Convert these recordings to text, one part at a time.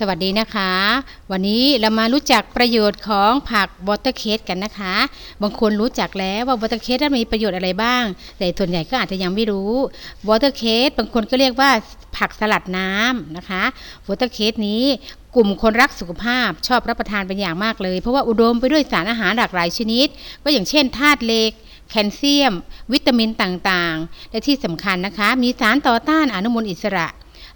สวัสดีนะคะ วันนี้เรามารู้จักประโยชน์ของผักวอเตอร์เคสกันนะคะ บางคนรู้จักแล้วว่าวอเตอร์เคสนั้นมีประโยชน์อะไรบ้าง แต่ส่วนใหญ่ก็อาจจะยังไม่รู้วอเตอร์เคสบางคนก็เรียกว่าผักสลัดน้ำนะคะวอเตอร์เคสนี้กลุ่มคนรักสุขภาพชอบรับประทานเป็นอย่างมากเลย เพราะว่าอุดมไปด้วยสารอาหารหลากหลายชนิด ก็อย่างเช่นธาตุเหล็กแคลเซียม วิตามินต่างๆ และที่สำคัญนะคะ มีสารต่อต้านอนุมูลอิสระ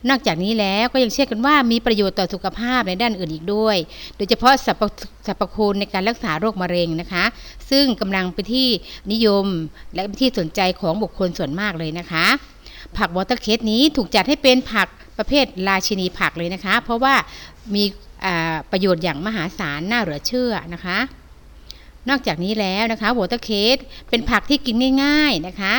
นอกจากนี้แล้วก็ยังเชื่อกันว่ามีประโยชน์ต่อสุขภาพในด้านอื่นอีกด้วย โดยเฉพาะสรรพสรรพคุณในการรักษาโรคมะเร็งนะคะ ซึ่งกำลังเป็นที่นิยมและเป็นที่สนใจของบุคคลส่วนมากเลยนะคะ ผักวอเตอร์เคสนี้ถูกจัดให้เป็นผักประเภทราชินีผักเลยนะคะ เพราะว่ามีประโยชน์อย่างมหาศาลน่าเหลือเชื่อนะคะ นอกจากนี้แล้วนะคะวอเตอร์เคสเป็นผักที่กินง่าย ๆนะคะ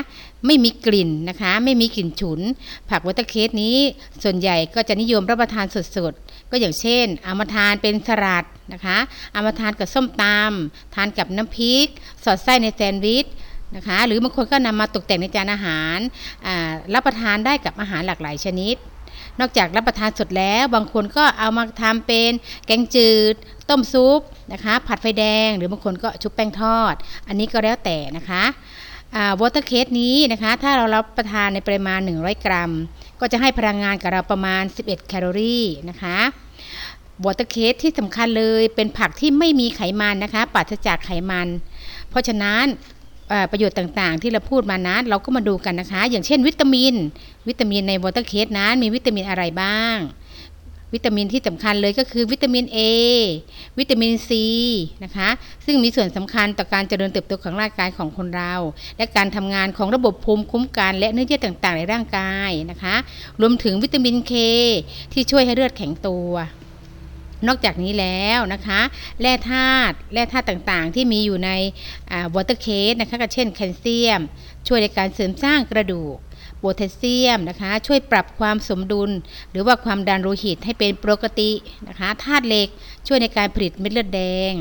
ไม่มีกลิ่นนะคะ ไม่มีกลิ่นฉุน ผักวอเตอร์เคสนี้ส่วนใหญ่ก็จะนิยมรับประทานสดๆ ก็อย่างเช่นเอามาทานเป็นสลัดนะคะเอามาทานกับส้มตำทานกับน้ำพริก สอดไส้ในแซนด์วิชนะคะ หรือบางคนก็นำมาตกแต่งในจานอาหารรับประทานได้กับอาหารหลากหลายชนิดนอกจากรับประทานสดแล้ว บางคนก็เอามาทำเป็นแกงจืด ต้มซุปนะคะ ผัดไฟแดงหรือบางคนก็ชุบแป้งทอด อันนี้ก็แล้วแต่นะคะวอเตอร์เคสนี้นะคะ ถ้าเรารับประทานในปริมาณ 100 กรัม ก็จะให้พลังงานกับเราประมาณ 11 แคลอรี่นะคะวอเตอร์เคสที่สำคัญเลยเป็นผักที่ไม่มีไขมันนะคะปราศจากไขมัน เพราะฉะนั้นประโยชน์ต่างๆ ที่เราพูดมานั้นเราก็มาดูกันนะคะ อย่างเช่นวิตามิน วิตามินในวอเตอร์เคสนั้นมีวิตามินอะไรบ้าง วิตามินที่สำคัญเลยก็คือวิตามิน A วิตามิน C นะคะ ซึ่งมีส่วนสำคัญต่อการเจริญเติบโตของร่างกายของคนเรา และการทำงานของระบบภูมิคุ้มกันและเนื้อเยื่อต่างๆ ในร่างกายนะคะ รวมถึงวิตามิน K ที่ช่วยให้เลือดแข็งตัวนอกจากนี้แล้วนะคะแร่ธาตุแร่ธาตุต่างๆ ที่มีอยู่ในวอเตอร์เคสนะคะก็เช่นแคลเซียม ช่วยในการเสริมสร้างกระดูก โพแทสเซียมนะคะ ช่วยปรับความสมดุล หรือว่าความดันโลหิตให้เป็นปกตินะคะธาตุเหล็กช่วยในการผลิตเม็ดเลือดแดง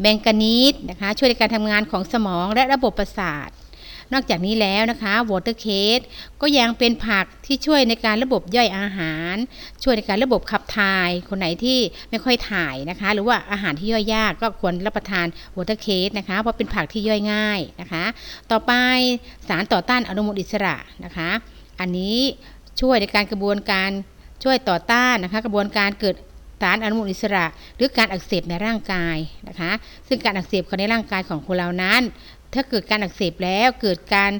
แมงกานีสนะคะ ช่วยในการทำงานของสมองและระบบประสาท นอกจากนี้แล้วนะคะวอเตอร์เคสก็ยังเป็นผักที่ช่วยในการระบบย่อยอาหาร ช่วยในการระบบขับถ่าย คนไหนที่ไม่ค่อยถ่ายนะคะ หรือว่าอาหารที่ย่อยยากก็ควรรับประทานวอเตอร์เคสนะคะเพราะเป็นผักที่ย่อยง่ายนะคะ ต่อไปสารต่อต้านอนุมูลอิสระนะคะ อันนี้ช่วยในการกระบวนการช่วยต่อต้านนะคะ กระบวนการเกิดสารอนุมูลอิสระ หรือการอักเสบในร่างกายนะคะ ซึ่งการอักเสบในร่างกายของคนเรานั้น ถ้าเกิดการอักเสบแล้วเกิดการ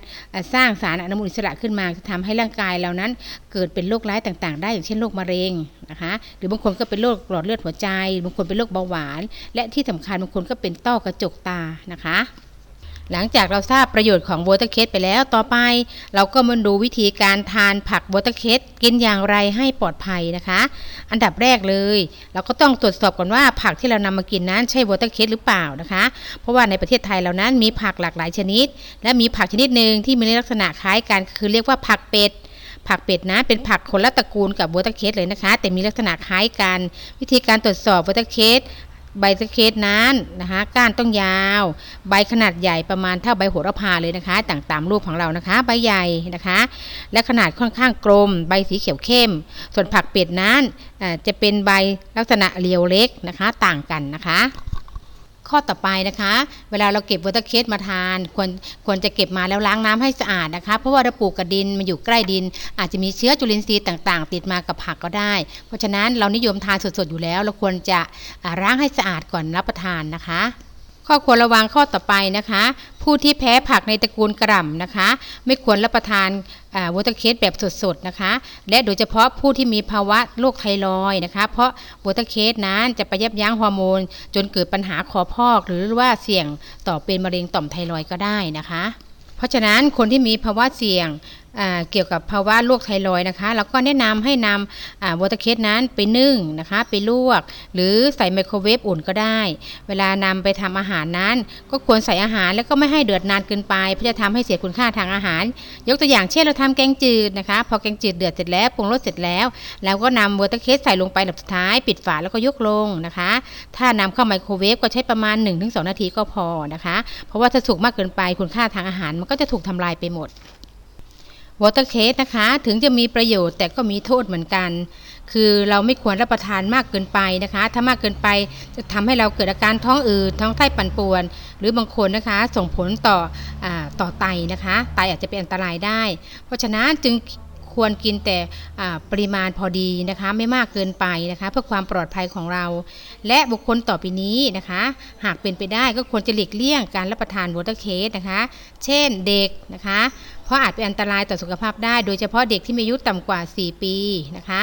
สร้างสารอนุมูลอิสระขึ้นมาจะทำให้ร่างกายเรานั้น เกิดเป็นโรคร้ายต่างๆ ได้อย่างเช่นโรคมะเร็งนะคะหรือบางคนก็เป็นโรคหลอดเลือดหัวใจบางคนเป็นโรคเบาหวาน และที่สำคัญบางคนก็เป็นต้อกระจกตานะคะ หลังจากเราทราบประโยชน์ของวอเตอร์เคสไปแล้วต่อไป เราก็มาดูวิธีการทานผักวอเตอร์เคสกินอย่างไรให้ปลอดภัยนะคะ อันดับแรกเลย เราก็ต้องตรวจสอบก่อนว่าผักที่เรานำมากินนั้นใช่วอเตอร์เคสหรือเปล่านะคะ เพราะว่าในประเทศไทยเรานั้นมีผักหลากหลายชนิด และมีผักชนิดหนึ่งที่มีลักษณะคล้ายกันคือเรียกว่าผักเป็ดผักเป็ดนะเป็นผักคนละตระกูลกับวอเตอร์เคสเลยนะคะ แต่มีลักษณะคล้ายกัน วิธีการตรวจสอบวอเตอร์เคส ใบสะเคตนั้นนะคะก้านต้องยาว ใบขนาดใหญ่ประมาณเท่าใบโหระพาเลยนะคะ ต่างตามรูปของเรานะคะ ใบใหญ่นะคะ และขนาดค่อนข้างกลม ใบสีเขียวเข้ม ส่วนผักเป็ดนั้นจะเป็นใบลักษณะเรียวเล็กนะคะ ต่างกันนะคะ ข้อต่อไปนะคะ เวลาเราเก็บวอเตอร์เคสมาทานควรควรจะเก็บมาแล้วล้างน้ำให้สะอาดนะคะ เพราะว่าเราปลูกกับดินมันอยู่ใกล้ดิน อาจจะมีเชื้อจุลินทรีย์ต่างๆ ติดมากับผักก็ได้ เพราะฉะนั้นเรานิยมทานสดๆอยู่แล้ว เราควรจะล้างให้สะอาดก่อนรับประทานนะคะ ข้อควรระวังข้อต่อไปนะคะ ผู้ที่แพ้ผักในตระกูลกระหล่ำนะคะ ไม่ควรรับประทานวอเตอร์เคสแบบสดๆนะคะ และโดยเฉพาะผู้ที่มีภาวะโรคไทรอยนะคะ เพราะวอเตอร์เคสนั้นจะไปยับยั้งฮอร์โมน จนเกิดปัญหาคอพอก หรือว่าเสี่ยงต่อเป็นมะเร็งต่อมไทรอยก็ได้นะคะ เพราะฉะนั้นคนที่มีภาวะเสี่ยง เกี่ยวกับภาวะโรคไทรอยนะคะเราก็แนะนำให้นำวอเตอร์เคสนั้นไปนึ่งนะคะ ไปลวก หรือใส่ไมโครเวฟอุ่นก็ได้ เวลานำไปทำอาหารนั้น ก็ควรใส่อาหารแล้วก็ไม่ให้เดือดนานเกินไปเพื่อจะทำให้เสียคุณค่าทางอาหาร ยกตัวอย่างเช่นเราทำแกงจืดนะคะ พอแกงจืดเดือดเสร็จแล้วปรุงรสเสร็จแล้วเราก็นำวอเตอร์เคสใส่ลงไปลำสุดท้าย ปิดฝาแล้วก็ยกลงนะคะ ถ้านำเข้าไมโครเวฟก็ใช้ประมาณ 1-2 นาทีก็พอนะคะ เพราะว่าถ้าสุกมากเกินไปคุณค่าทางอาหารมันก็จะถูกทำลายไปหมด วอเตอร์เคสนะคะ ถึงจะมีประโยชน์แต่ก็มีโทษเหมือนกัน คือเราไม่ควรรับประทานมากเกินไปนะคะ ถ้ามากเกินไปจะทำให้เราเกิดอาการท้องอืดท้องไส้ปั่นป่วน หรือบางคนนะคะ ส่งผลต่ออต่อไตนะคะ ไตอาจจะเป็นอันตรายได้ เพราะฉะนั้นจึง ควรกินแต่ปริมาณพอดีนะคะไม่มากเกินไปนะคะเพื่อความปลอดภัยของเรา และบุคคลต่อไปนี้นะคะ หากเป็นไปได้ก็ควรจะหลีกเลี่ยงการรับประทานวอเตอร์เคสนะคะ เช่นเด็กนะคะ เพราะอาจเป็นอันตรายต่อสุขภาพได้ โดยเฉพาะเด็กที่มีอายุต่ำกว่า 4 ปีนะคะ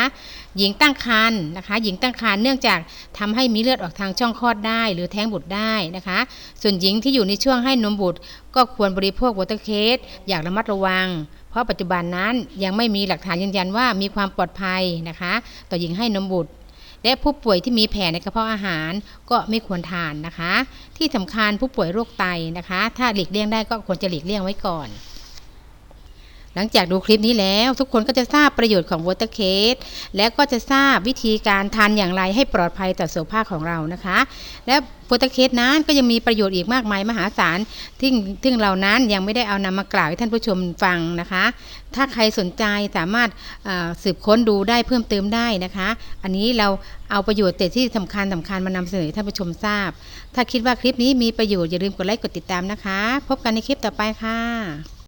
หญิงตั้งครรภ์นะคะ หญิงตั้งครรภ์เนื่องจากทำให้มีเลือดออกทางช่องคลอดได้ หรือแท้งบุตรได้นะคะ ส่วนหญิงที่อยู่ในช่วงให้นมบุตร ก็ควรบริโภควอเตอร์เคสอย่างระมัดระวัง ราะปัจจุบันนั้นยังไม่มีหลักฐานยืนยันว่ามีความปลอดภัยนะคะ ต่อหญิงให้นมบุตร และผู้ป่วยที่มีแผลในกระเพาะอาหารก็ไม่ควรทานนะคะ ที่สำคัญผู้ป่วยโรคไตนะคะ ถ้าหลีกเลี่ยงได้ก็ควรจะหลีกเลี่ยงไว้ก่อน หลังจากดูคลิปนี้แล้วทุกคนก็จะทราบประโยชน์ของวอเตอร์เคสและก็จะทราบวิธีการทานอย่างไรให้ปลอดภัยต่อสุขภาพของเรานะคะ และวอเตอร์เคสนั้นก็ยังมีประโยชน์อีกมากมายมหาศาลที่ที่เรานั้นยังไม่ได้เอานำมากล่าวให้ท่านผู้ชมฟังนะคะ ถ้าใครสนใจสามารถสืบค้นดูได้เพิ่มเติมได้นะคะ อันนี้เราเอาประโยชน์แต่ที่สำคัญสำคัญมานำเสนอท่านผู้ชมทราบ ถ้าคิดว่าคลิปนี้มีประโยชน์อย่าลืมกดไลค์กดติดตามนะคะ พบกันในคลิปต่อไปค่ะ